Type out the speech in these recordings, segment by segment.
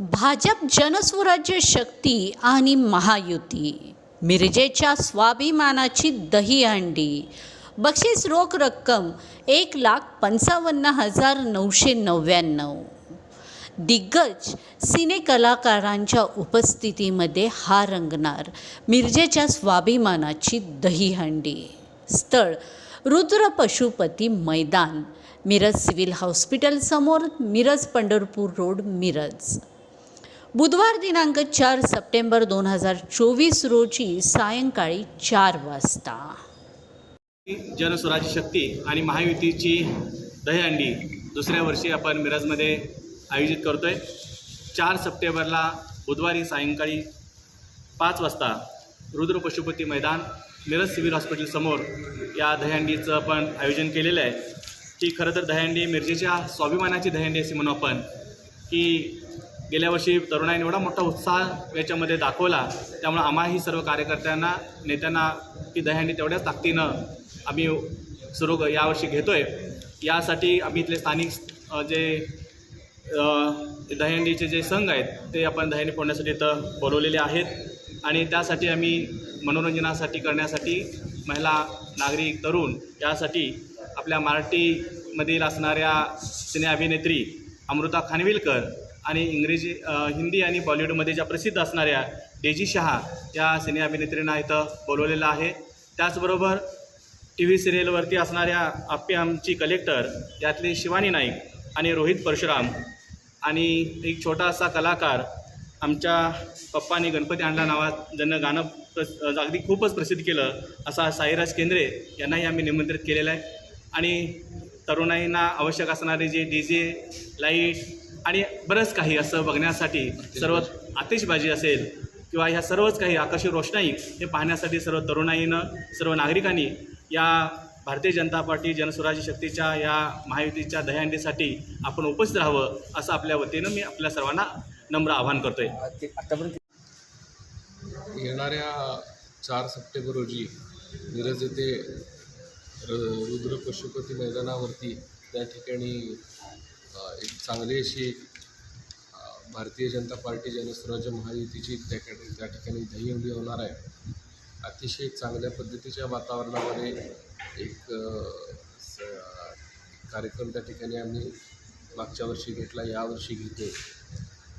भाजप जनस्वराज्य शक्ती आणि महायुती. मिरजेच्या स्वाभिमानाची दहीहंडी बक्षीस रोख रक्कम एक लाख पंचावन्न हजार नऊशे नव्याण्णव. दिग्गज सिनेकलाकारांच्या उपस्थितीमध्ये हा रंगणार मिरजेच्या स्वाभिमानाची दहीहंडी स्थळ रुद्र पशुपती मैदान मिरज सिव्हिल हॉस्पिटलसमोर मिरज पंढरपूर रोड मिरज. बुधवार दिनांक चार सप्टेंबर दोन हजार चोवीस रोजी सायंकाळी चार वाजता. जनस्वराज्य शक्ती आणि महायुतीची दहीहंडी दुसऱ्या वर्षी आपण मिरजमध्ये आयोजित करतोय. चार सप्टेंबरला बुधवारी सायंकाळी पाच वाजता रुद्र पशुपती मैदान मिरज सिव्हिल हॉस्पिटलसमोर या दहीहंडीचं आपण आयोजन केलेलं आहे. की खरं तर दहीहंडी मिरजेच्या स्वाभिमानाची दहीहंडी असे म्हणू आपण की गेल्या वर्षी तरुणाईने एवढा मोठा उत्साह याच्यामध्ये दाखवला. त्यामुळे आम्हाही सर्व कार्यकर्त्यांना नेत्यांना ती दह्याने तेवढ्याच ताकदीनं आम्ही सुरू यावर्षी घेतो आहे यासाठी आम्ही इथले स्थानिक जे दहंडीचे जे संघ आहेत ते आपण दहीहंडी फोडण्यासाठी इथं बोलवलेले आहेत. आणि त्यासाठी आम्ही मनोरंजनासाठी करण्यासाठी महिला नागरिक तरुण यासाठी आपल्या मराठीमधील असणाऱ्या सिने अभिनेत्री अमृता खानविलकर आणि इंग्रजी हिंदी आणि बॉलिवूडमध्ये ज्या प्रसिद्ध असणाऱ्या डेजी शहा या सिने अभिनेत्रींना इथं बोलवलेलं आहे. त्याचबरोबर टी व्ही सिरियलवरती असणाऱ्या आप्पे आमची कलेक्टर यातले शिवानी नाईक आणि रोहित परशुराम आणि एक छोटासा कलाकार आमच्या पप्पाने गणपती आणला नावात ज्यांना गाणं प्रस अगदी खूपच प्रसिद्ध केलं असा साईराज केंद्रे यांनाही आम्ही निमंत्रित केलेलं आहे. आणि तरुणाईंना आवश्यक असणारे जे डी जे लाइट आणि बरंच काही असं बघण्यासाठी सर्व आतिषबाजी असेल किंवा ह्या सर्वच काही आकाशी रोषणाई हे पाहण्यासाठी सर्व तरुणाईनं सर्व नागरिकांनी या भारतीय जनता पार्टी जनस्वराज्य शक्तीच्या या महायुतीच्या दह्यांडीसाठी आपण उपस्थित राहावं असं आपल्या वतीनं मी आपल्या सर्वांना नम्र आवाहन करतोय. येणाऱ्या चार सप्टेंबर रोजी मिरज येथे र- रुद्र पशुपती मैदानावरती त्या ठिकाणी एक चांगली अशी भारतीय जनता पार्टी जनस्वराज्य महायुतीची त्या त्या ठिकाणी दहीहंडी होणार आहे अतिशय चांगल्या पद्धतीच्या वातावरणामध्ये एक स- कार्यक्रम त्या ठिकाणी आम्ही मागच्या वर्षी घेतला यावर्षी घेतो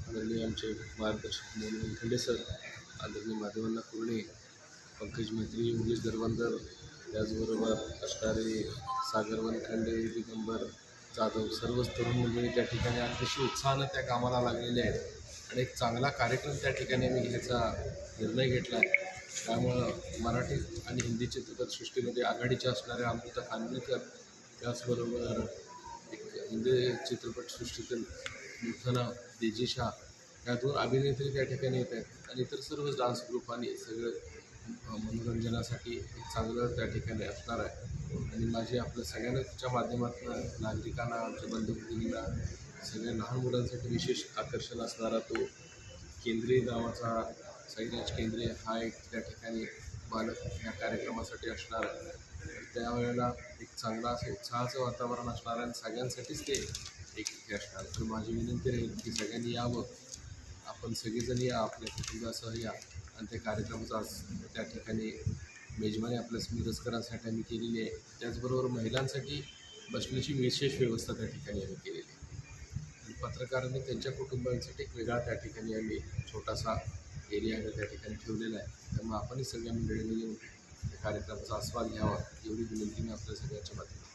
आदरणीय आमचे मार्गदर्शक मोहन खंडे सर आदरणीय माधवन्ना कुर्णे पंकज मैत्री उमेश दरवंदर त्याचबरोबर असणारे सागर वनखंडे दिगंबर जाधव सर्वच तरुण मंडळी त्या ठिकाणी अतिशय उत्साहानं त्या कामाला लागलेले आहेत. आणि एक चांगला कार्यक्रम त्या ठिकाणी मी घ्यायचा निर्णय घेतला. आहे त्यामुळं मराठी आणि हिंदी चित्रपटसृष्टीमध्ये आघाडीच्या असणाऱ्या अमृता खानविलकर त्याचबरोबर एक हिंदी चित्रपटसृष्टीतील नूतन देजी या दोन अभिनेत्री त्या ठिकाणी येत आहेत. आणि इतर सर्व डान्स ग्रुप आणि सगळं मनोरंजनासाठी एक चांगलं त्या ठिकाणी असणार आहे. आणि माझी आपल्या सगळ्यांच्या माध्यमातून नागरिकांना आमच्या बंधू सगळ्या लहान मुलांसाठी विशेष आकर्षण असणारा तो केंद्रीय नावाचा साईराज केंद्रीय हा एक त्या ठिकाणी बालक ह्या कार्यक्रमासाठी असणार आहे. त्यावेळेला एक चांगला असं उत्साहाचं वातावरण असणार आहे आणि सगळ्यांसाठीच ते एक हे असणार तर माझी विनंती राहील की सगळ्यांनी यावं. आपण सगळेजण या आपल्या कुटुंबासह या. आणि त्या कार्यक्रमाचा त्या ठिकाणी मेजवानी आपल्या स्मिरस्करांसाठी आम्ही केलेली आहे. त्याचबरोबर महिलांसाठी बसण्याची विशेष व्यवस्था त्या ठिकाणी आम्ही केलेली आहे. आणि पत्रकारांनी त्यांच्या कुटुंबांसाठी एक वेगळा त्या ठिकाणी आम्ही छोटासा एरिया त्या ठिकाणी ठेवलेला आहे. त्यामुळे आपणही सगळ्या मंडळींनी येऊन त्या कार्यक्रमाचा आस्वाद घ्यावा एवढी विनंती मी आपल्या सगळ्यांच्या माध्यमातून